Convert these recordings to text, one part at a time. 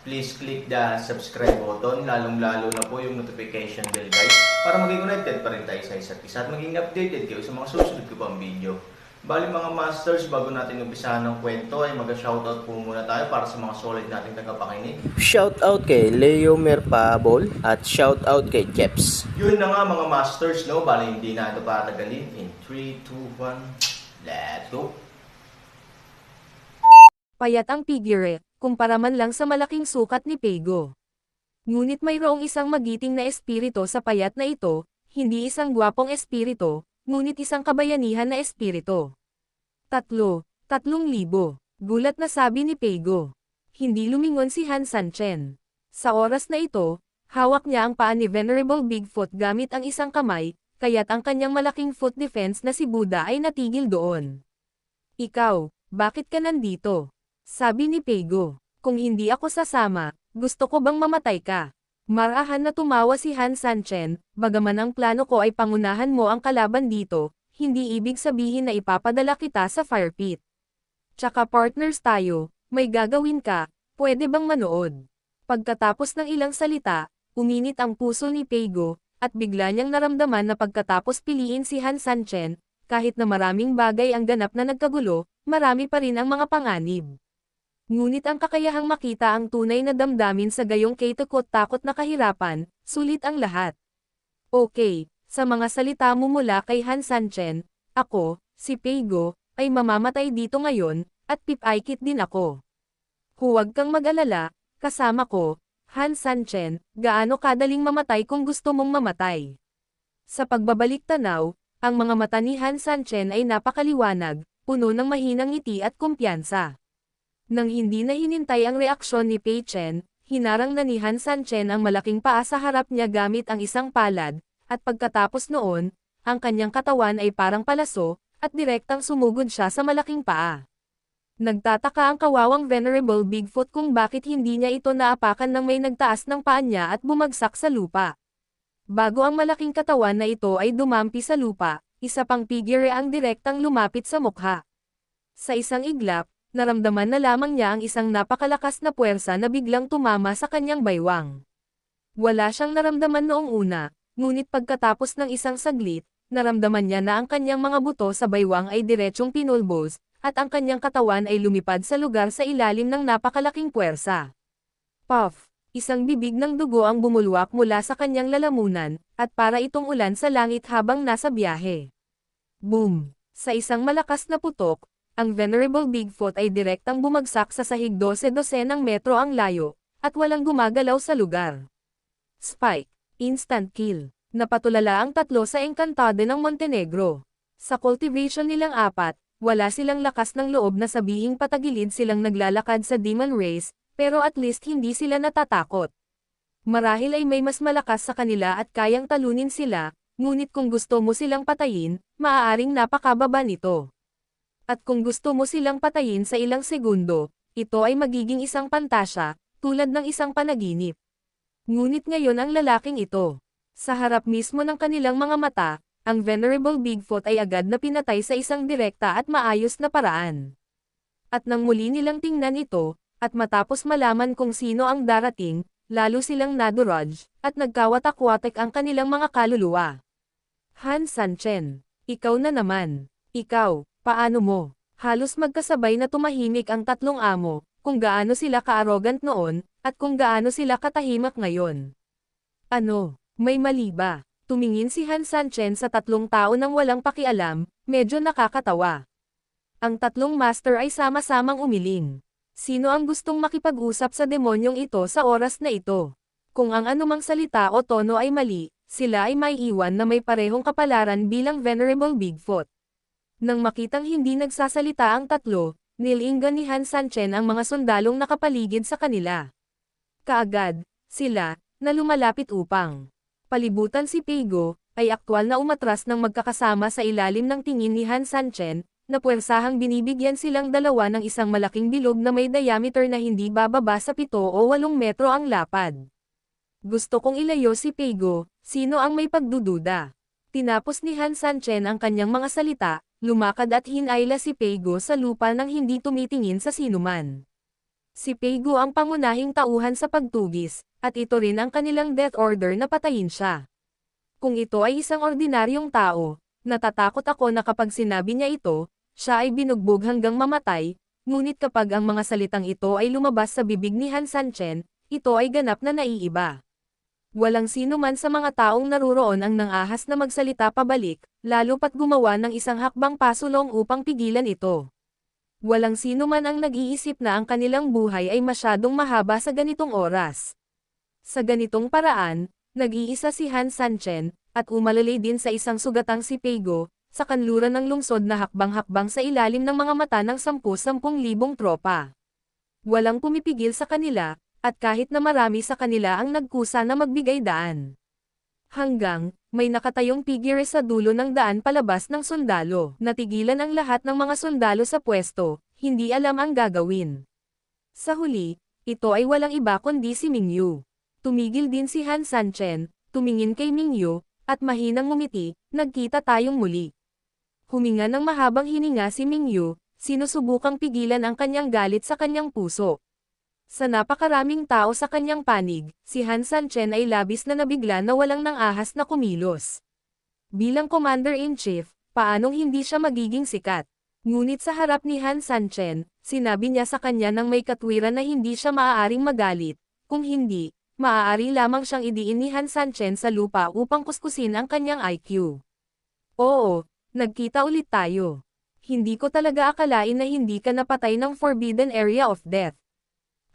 please click the subscribe button, lalong-lalo na po yung notification bell guys, para maging connected pa rin tayo sa isa't isa at maging updated kayo sa mga susunod ko pang video. Bali mga masters, bago natin umpisahan ng kwento ay mag-shoutout po muna tayo para sa mga solid nating tagapakinig. Shoutout kay Leo Merpabol at shoutout kay Jeps. Yun na nga mga masters, no? Bali hindi na ito patagalin. In 3, 2, 1, let's go! Payat ang figure, kumpara man lang sa malaking sukat ni Pego. Ngunit mayroong isang magiting na espirito sa payat na ito, hindi isang gwapong espirito, ngunit isang kabayanihan na espirito. Tatlo, tatlong libo, gulat na sabi ni Pego. Hindi lumingon si Han Sanchen. Sa oras na ito, hawak niya ang paa ni Venerable Bigfoot gamit ang isang kamay, kaya't ang kanyang malaking foot defense na si Buddha ay natigil doon. Ikaw, bakit ka nandito? Sabi ni Pego, kung hindi ako sasama, gusto ko bang mamatay ka? Marahan na tumawa si Han Sanchen, bagaman ang plano ko ay pangunahan mo ang kalaban dito, hindi ibig sabihin na ipapadala kita sa fire pit. Tsaka partners tayo, may gagawin ka, pwede bang manood? Pagkatapos ng ilang salita, uminit ang puso ni Pego, at bigla niyang naramdaman na pagkatapos piliin si Han Sanchen, kahit na maraming bagay ang ganap na nagkagulo, marami pa rin ang mga panganib. Ngunit ang kakayahang makita ang tunay na damdamin sa gayong takot na kahirapan, sulit ang lahat. Okay, sa mga salita mo mula kay Han Sanchen, ako, si Pego, ay mamamatay dito ngayon, at pipaykit din ako. Huwag kang mag-alala, kasama ko, Han Sanchen, gaano kadaling mamatay kung gusto mong mamatay. Sa pagbabalik tanaw, ang mga mata ni Han Sanchen ay napakaliwanag, puno ng mahinang ngiti at kumpiyansa. Nang hindi na hinintay ang reaksyon ni Pei Chen, hinarang na ni Han Sanchen ang malaking paa sa harap niya gamit ang isang palad, at pagkatapos noon, ang kanyang katawan ay parang palaso, at direktang sumugod siya sa malaking paa. Nagtataka ang kawawang Venerable Bigfoot kung bakit hindi niya ito naapakan ng may nagtaas ng paa niya at bumagsak sa lupa. Bago ang malaking katawan na ito ay dumampi sa lupa, isa pang figure ang direktang lumapit sa mukha. Sa isang iglap, naramdaman na lamang niya ang isang napakalakas na puwersa na biglang tumama sa kanyang baywang. Wala siyang naramdaman noong una, ngunit pagkatapos ng isang saglit, naramdaman niya na ang kanyang mga buto sa baywang ay diretsyong pinulbos, at ang kanyang katawan ay lumipad sa lugar sa ilalim ng napakalaking puwersa. Puff! Isang bibig ng dugo ang bumulwak mula sa kanyang lalamunan, at para itong ulan sa langit habang nasa biyahe. Boom! Sa isang malakas na putok, ang Venerable Bigfoot ay direktang bumagsak sa sahig 12-12 ng metro ang layo, at walang gumagalaw sa lugar. Spike, instant kill. Napatulala ang tatlo sa Encantado ng Montenegro. Sa cultivation nilang apat, wala silang lakas ng loob na sabihing patagilid silang naglalakad sa Demon Race, pero at least hindi sila natatakot. Marahil ay may mas malakas sa kanila at kayang talunin sila, ngunit kung gusto mo silang patayin, maaaring napakababa nito. At kung gusto mo silang patayin sa ilang segundo, ito ay magiging isang pantasya, tulad ng isang panaginip. Ngunit ngayon ang lalaking ito. Sa harap mismo ng kanilang mga mata, ang Venerable Bigfoot ay agad na pinatay sa isang direkta at maayos na paraan. At nang muli nilang tingnan ito, at matapos malaman kung sino ang darating, lalo silang naduraj, at nagkawatak-watak ang kanilang mga kaluluwa. Han Sanchen, ikaw na naman. Ikaw, paano mo? Halos magkasabay na tumahimik ang tatlong amo, kung gaano sila ka-arrogant noon, at kung gaano sila katahimak ngayon. Ano, may mali ba? Tumingin si Han Sanchen sa tatlong tao nang walang pakialam, medyo nakakatawa. Ang tatlong master ay sama-samang umiling. Sino ang gustong makipag-usap sa demonyong ito sa oras na ito? Kung ang anumang salita o tono ay mali, sila ay may iwan na may parehong kapalaran bilang Venerable Bigfoot. Nang makitang hindi nagsasalita ang tatlo, nilinggan ni Han Sanchen ang mga sundalong nakapaligid sa kanila. Kaagad, sila, na lumalapit upang palibutan si Peigo, ay aktwal na umatras ng magkakasama sa ilalim ng tingin ni Han Sanchen, na puwersahang binibigyan silang dalawa ng isang malaking bilog na may diameter na hindi bababa sa 7 o 8 metro ang lapad. Gusto kong ilayo si Peigo, sino ang may pagdududa? Tinapos ni Han Sanchen ang kanyang mga salita, lumakad at hinayla si Peigo sa lupa nang hindi tumitingin sa sinuman. Si Peigo ang pangunahing tauhan sa pagtugis, at ito rin ang kanilang death order na patayin siya. Kung ito ay isang ordinaryong tao, natatakot ako na kapag sinabi niya ito, siya ay binugbog hanggang mamatay, ngunit kapag ang mga salitang ito ay lumabas sa bibig ni Han Sanchen, ito ay ganap na naiiba. Walang sino man sa mga taong naruroon ang nangahas na magsalita pabalik, lalo pat gumawa ng isang hakbang pasulong upang pigilan ito. Walang sino man ang nag-iisip na ang kanilang buhay ay masyadong mahaba sa ganitong oras. Sa ganitong paraan, nag-iisa si Han Sanchen, at umalalay din sa isang sugatang si Peigo, sa kanluran ng lungsod na hakbang-hakbang sa ilalim ng mga mata ng 10-10 libong tropa. Walang pumipigil sa kanila, at kahit na marami sa kanila ang nagkusa na magbigay daan. Hanggang, may nakatayong figure sa dulo ng daan palabas ng sundalo. Natigilan ang lahat ng mga sundalo sa pwesto, hindi alam ang gagawin. Sa huli, ito ay walang iba kundi si Mingyu. Tumigil din si Han Sanchen, tumingin kay Mingyu, at mahinang ngumiti, nagkita tayong muli. Huminga ng mahabang hininga si Mingyu, sinusubukang pigilan ang kanyang galit sa kanyang puso. Sa napakaraming tao sa kanyang panig, si Han Sanchen ay labis na nabigla na walang nang ahas na kumilos. Bilang Commander-in-Chief, paanong hindi siya magiging sikat? Ngunit sa harap ni Han Sanchen, sinabi niya sa kanya ng may katwiran na hindi siya maaaring magalit, kung hindi, maaari lamang siyang idiin ni Han Sanchen sa lupa upang kuskusin ang kanyang IQ. Oo, nagkita ulit tayo. Hindi ko talaga akalain na hindi ka napatay ng Forbidden Area of Death.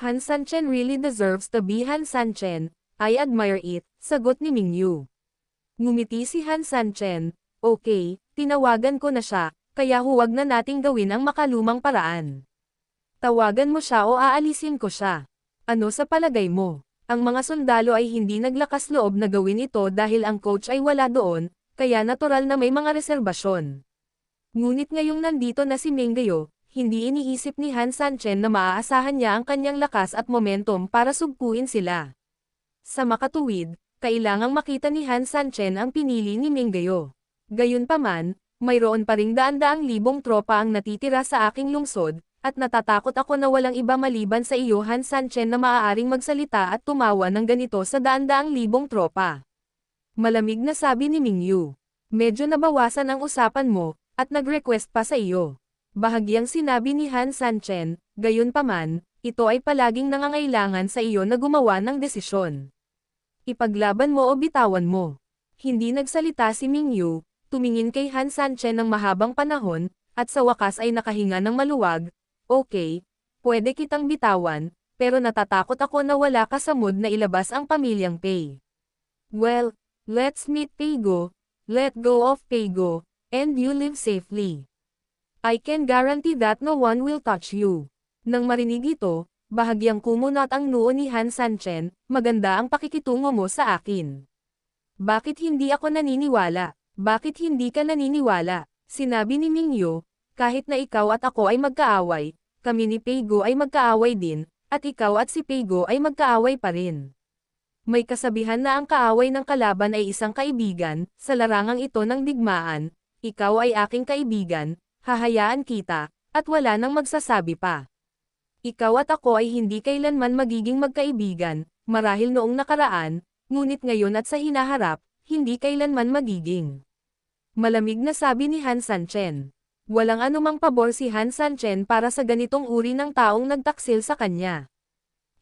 Han Sanchen really deserves to be Han Sanchen, I admire it, sagot ni Mingyu. Ngumiti si Han Sanchen, okay, tinawagan ko na siya, kaya huwag na nating gawin ang makalumang paraan. Tawagan mo siya o aalisin ko siya. Ano sa palagay mo? Ang mga sundalo ay hindi naglakas loob na gawin ito dahil ang coach ay wala doon, kaya natural na may mga reserbasyon. Ngunit ngayong nandito na si Minggayo, hindi iniisip ni Han Sanchen na maaasahan niya ang kanyang lakas at momentum para sugpuin sila. Sa makatuwid, kailangang makita ni Han Sanchen ang pinili ni Minggayo. Gayunpaman, mayroon pa ring daan-daang libong tropa ang natitira sa aking lungsod, at natatakot ako na walang iba maliban sa iyo Han Sanchen na maaaring magsalita at tumawa ng ganito sa daan-daang libong tropa. Malamig na sabi ni Mingyu. Medyo nabawasan ang usapan mo, at nag-request pa sa iyo. Bahagyang sinabi ni Han Sanchen, gayunpaman, ito ay palaging nangangailangan sa iyo na gumawa ng desisyon. Ipaglaban mo o bitawan mo. Hindi nagsalita si Mingyu, tumingin kay Han Sanchen ng mahabang panahon, at sa wakas ay nakahinga ng maluwag, okay, pwede kitang bitawan, pero natatakot ako na wala ka sa mood na ilabas ang pamilyang Pei. Well, let's meet Peigo, let go of Peigo, and you live safely. I can guarantee that no one will touch you. Nang marinig ito, bahagyang kumunat ang noo ni Han Sanchen, maganda ang pakikitungo mo sa akin. Bakit hindi ako naniniwala? Bakit hindi ka naniniwala? Sinabi ni Mingyo, kahit na ikaw at ako ay magkaaway, kami ni Peigo ay magkaaway din, at ikaw at si Peigo ay magkaaway pa rin. May kasabihan na ang kaaway ng kalaban ay isang kaibigan, sa larangang ito ng digmaan, ikaw ay aking kaibigan, hahayaan kita, at wala nang magsasabi pa. Ikaw at ako ay hindi kailanman magiging magkaibigan, marahil noong nakaraan, ngunit ngayon at sa hinaharap, hindi kailanman magiging. Malamig na sabi ni Han Sanchen. Walang anumang pabor si Han Sanchen para sa ganitong uri ng taong nagtaksil sa kanya.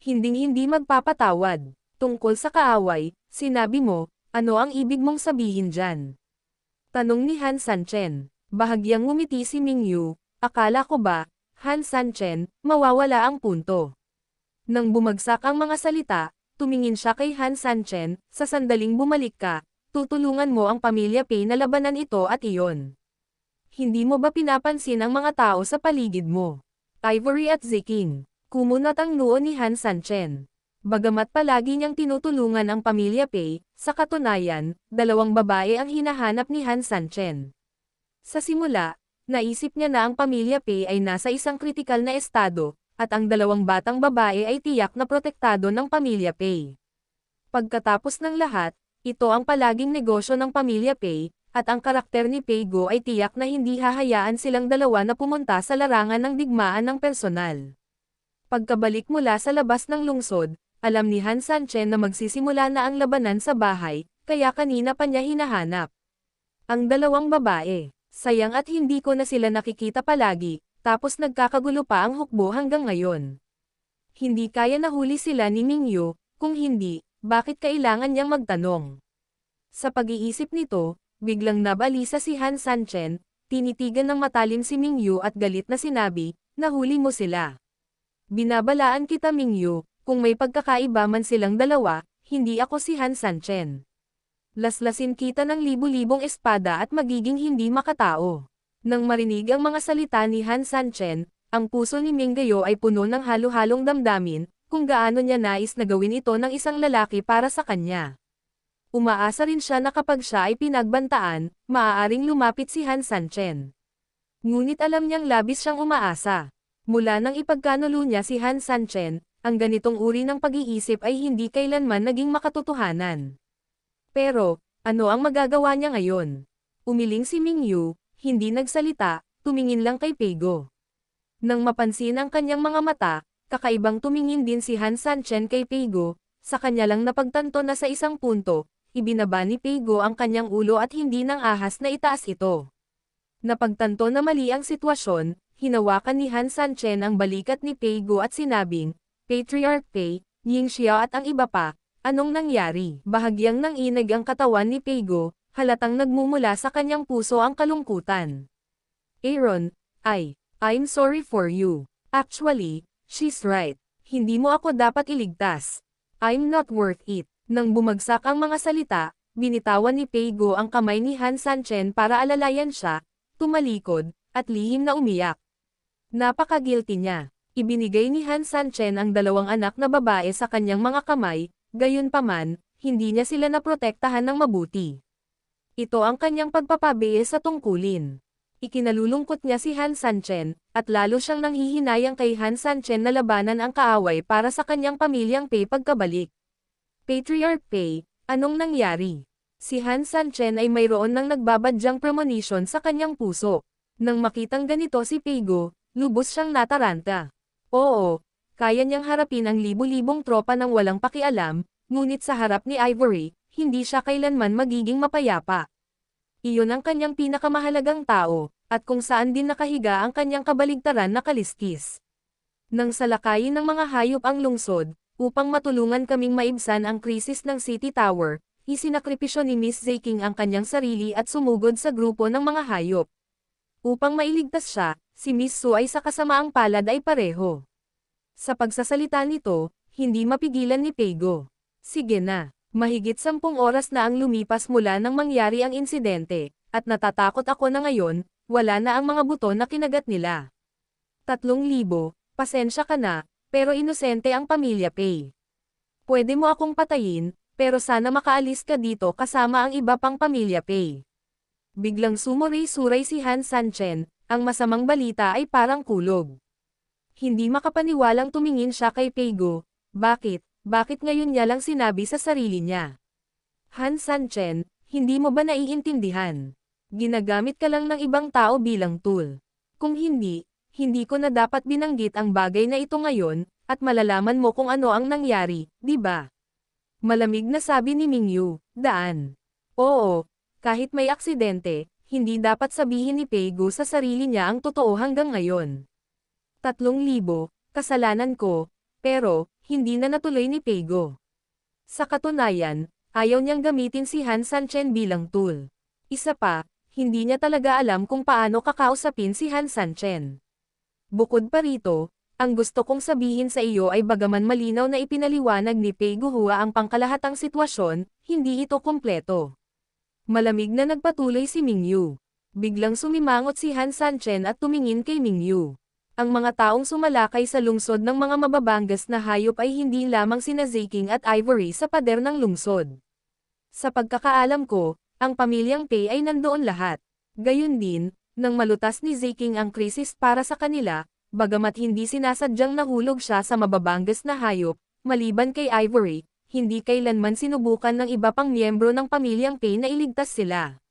Hinding-hindi magpapatawad. Tungkol sa kaaway, sinabi mo, ano ang ibig mong sabihin dyan? Tanong ni Han Sanchen. Bahagyang ngumiti si Mingyu, akala ko ba, Han Sanchen, mawawala ang punto. Nang bumagsak ang mga salita, tumingin siya kay Han Sanchen, sa sandaling bumalik ka, tutulungan mo ang pamilya Pei na labanan ito at iyon. Hindi mo ba pinapansin ang mga tao sa paligid mo? Ivory at Ziking. Kumunat ang noo ni Han Sanchen. Bagamat palagi niyang tinutulungan ang pamilya Pei, sa katunayan, dalawang babae ang hinahanap ni Han Sanchen. Sa simula, naisip niya na ang pamilya Pei ay nasa isang kritikal na estado, at ang dalawang batang babae ay tiyak na protektado ng pamilya Pei. Pagkatapos ng lahat, ito ang palaging negosyo ng pamilya Pei, at ang karakter ni Pei Go ay tiyak na hindi hahayaan silang dalawa na pumunta sa larangan ng digmaan ng personal. Pagkabalik mula sa labas ng lungsod, alam ni Han Sanchen na magsisimula na ang labanan sa bahay, kaya kanina pa niya hinahanap. Ang dalawang babae, sayang at hindi ko na sila nakikita palagi, tapos nagkakagulo pa ang hukbo hanggang ngayon. Hindi kaya nahuli sila ni Mingyu, kung hindi, bakit kailangan niyang magtanong? Sa pag-iisip nito, biglang nabalisa si Han Sanchen, tinitigan ng matalim si Mingyu at galit na sinabi, nahuli mo sila. Binabalaan kita Mingyu, kung may pagkakaiba man silang dalawa, hindi ako si Han Sanchen. Laslasin kita ng libu-libong espada at magiging hindi makatao. Nang marinig ang mga salita ni Han Sanchen, ang puso ni Minggayo ay puno ng halo-halong damdamin, kung gaano niya nais na gawin ito ng isang lalaki para sa kanya. Umaasa rin siya na kapag siya ay pinagbantaan, maaaring lumapit si Han Sanchen. Ngunit alam niyang labis siyang umaasa. Mula nang ipagkanulo niya si Han Sanchen, ang ganitong uri ng pag-iisip ay hindi kailanman naging makatotohanan. Pero, ano ang magagawa niya ngayon? Umiling si Mingyu, hindi nagsalita, tumingin lang kay Pego. Nang mapansin ang kanyang mga mata, kakaibang tumingin din si Han Sanchen kay Pego, sa kanya lang napagtanto na sa isang punto, ibinaba ni Pego ang kanyang ulo at hindi nang ahas na itaas ito. Napagtanto na mali ang sitwasyon, hinawakan ni Han Sanchen ang balikat ni Pego at sinabing, Patriarch Pei, Ying Xia at ang iba pa, anong nangyari? Bahagyang nang inag ang katawan ni Pego, halatang nagmumula sa kanyang puso ang kalungkutan. Aaron, ay, I'm sorry for you. Actually, she's right. Hindi mo ako dapat iligtas. I'm not worth it. Nang bumagsak ang mga salita, binitawan ni Pego ang kamay ni Han Sanchen para alalayan siya, tumalikod, at lihim na umiyak. Napaka-guilty niya. Ibinigay ni Han Sanchen ang dalawang anak na babae sa kanyang mga kamay, gayunpaman, hindi niya sila naprotektahan ng mabuti. Ito ang kanyang pagpapabiis sa tungkulin. Ikinalulungkot niya si Han Sanchen, at lalo siyang nanghihinayang kay Han Sanchen na labanan ang kaaway para sa kanyang pamilyang Pei pagkabalik. Patriarch Pei, anong nangyari? Si Han Sanchen ay mayroon ng nagbabadyang premonition sa kanyang puso. Nang makitang ganito si Peigo, lubos siyang nataranta. Oo, kaya niyang harapin ang libu-libong tropa ng walang pakialam, ngunit sa harap ni Ivory, hindi siya kailanman magiging mapayapa. Iyon ang kanyang pinakamahalagang tao, at kung saan din nakahiga ang kanyang kabaligtaran na kaliskis. Nang salakayin ng mga hayop ang lungsod, upang matulungan kaming maibsan ang krisis ng City Tower, isinakripisyo ni Miss Zeking ang kanyang sarili at sumugod sa grupo ng mga hayop. Upang mailigtas siya, si Miss Su ay sa kasamaang palad ay pareho. Sa pagsasalita nito, hindi mapigilan ni Pego. Sige na, mahigit sampung oras na ang lumipas mula nang mangyari ang insidente, at natatakot ako na ngayon, wala na ang mga buto na kinagat nila. Tatlong libo, pasensya ka na, pero inosente ang pamilya Pei. Pwede mo akong patayin, pero sana makaalis ka dito kasama ang iba pang pamilya Pei. Biglang sumuray-suray si Han Sanchen, ang masamang balita ay parang kulog. Hindi makapaniwalang tumingin siya kay Peigo, bakit, bakit ngayon niya lang sinabi sa sarili niya? Han Sanchen, hindi mo ba naiintindihan? Ginagamit ka lang ng ibang tao bilang tool. Kung hindi, hindi ko na dapat binanggit ang bagay na ito ngayon, at malalaman mo kung ano ang nangyari, di ba? Malamig na sabi ni Mingyu, daan. Oo, kahit may aksidente, hindi dapat sabihin ni Peigo sa sarili niya ang totoo hanggang ngayon. Tatlong libo, kasalanan ko, pero, hindi na natuloy ni Peigo. Sa katunayan, ayaw niyang gamitin si Han Sanchen bilang tool. Isa pa, hindi niya talaga alam kung paano kakausapin si Han Sanchen. Bukod pa rito, ang gusto kong sabihin sa iyo ay bagaman malinaw na ipinaliwanag ni Peigo Hua ang pangkalahatang sitwasyon, hindi ito kompleto. Malamig na nagpatuloy si Mingyu. Biglang sumimangot si Han Sanchen at tumingin kay Mingyu. Ang mga taong sumalakay sa lungsod ng mga mababangas na hayop ay hindi lamang sina Zeking at Ivory sa pader ng lungsod. Sa pagkakaalam ko, ang pamilyang Pei ay nandoon lahat. Gayun din, nang malutas ni Zeking ang krisis para sa kanila, bagamat hindi sinasadyang nahulog siya sa mababangas na hayop, maliban kay Ivory, hindi kailanman sinubukan ng iba pang miyembro ng pamilyang Pei na iligtas sila.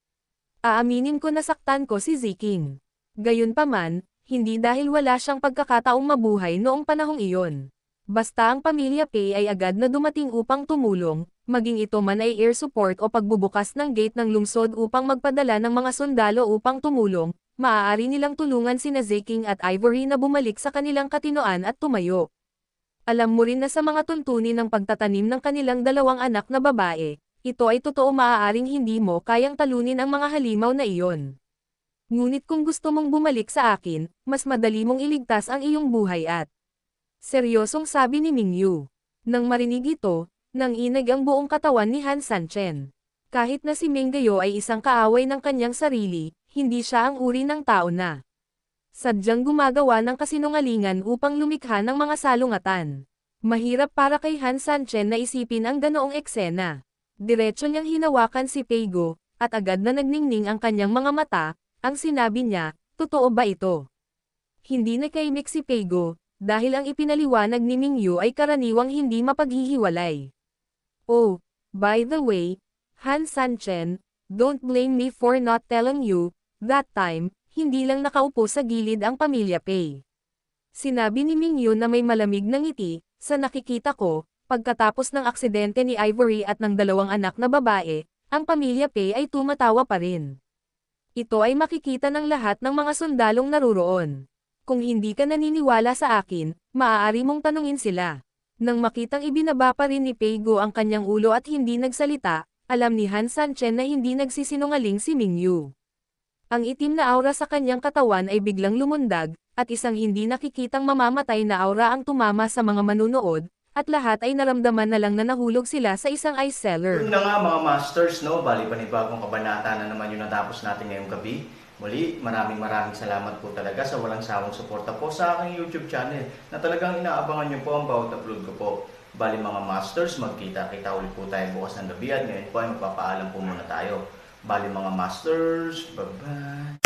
Aaminin ko na saktan ko si Zeking. Gayunpaman, hindi dahil wala siyang pagkakataong mabuhay noong panahong iyon. Basta ang pamilya Pei ay agad na dumating upang tumulong, maging ito man ay air support o pagbubukas ng gate ng lungsod upang magpadala ng mga sundalo upang tumulong, maaari nilang tulungan sina Zeking at Ivory na bumalik sa kanilang katinoan at tumayo. Alam mo rin na sa mga tuntunin ng pagtatanim ng kanilang dalawang anak na babae, ito ay totoo maaaring hindi mo kayang talunin ang mga halimaw na iyon. Ngunit kung gusto mong bumalik sa akin, mas madali mong iligtas ang iyong buhay at Seryosong sabi ni Mingyu. Nang marinig ito, nang inag ang buong katawan ni Han Sanchen. Kahit na si Minggayo ay isang kaaway ng kanyang sarili, hindi siya ang uri ng tao na sadyang gumagawa ng kasinungalingan upang lumikha ng mga salungatan. Mahirap para kay Han Sanchen na isipin ang ganoong eksena. Diretso niyang hinawakan si Peigo, at agad na nagningning ang kanyang mga mata, ang sinabi niya, totoo ba ito? Hindi nakaimik si Peigo, dahil ang ipinaliwanag ni Mingyu ay karaniwang hindi mapaghihiwalay. Oh, by the way, Han Sanchen, don't blame me for not telling you, that time, hindi lang nakaupo sa gilid ang pamilya Pei. Sinabi ni Mingyu na may malamig na ngiti, sa nakikita ko, pagkatapos ng aksidente ni Ivory at ng dalawang anak na babae, ang pamilya Pei ay tumatawa pa rin. Ito ay makikita ng lahat ng mga sundalong naruroon. Kung hindi ka naniniwala sa akin, maaari mong tanungin sila. Nang makitang ibinaba pa rin ni Peigo ang kanyang ulo at hindi nagsalita, alam ni Han Sanchen na hindi nagsisinungaling si Mingyu. Ang itim na aura sa kanyang katawan ay biglang lumundag, at isang hindi nakikitang mamamatay na aura ang tumama sa mga manunood, at lahat ay naramdaman na lang na nahulog sila sa isang ice cellar. Yun na nga mga masters, no? Bali panibagong kabanata na naman yung natapos natin ngayong gabi. Muli, maraming maraming salamat po talaga sa walang sawang suporta po sa aking YouTube channel na talagang inaabangan niyo po ang bawat upload ko po. Bali mga masters, magkita-kita ulit po tayo bukas ng gabi at ngayon po ay magpapaalam po muna tayo. Bali mga masters, bye-bye!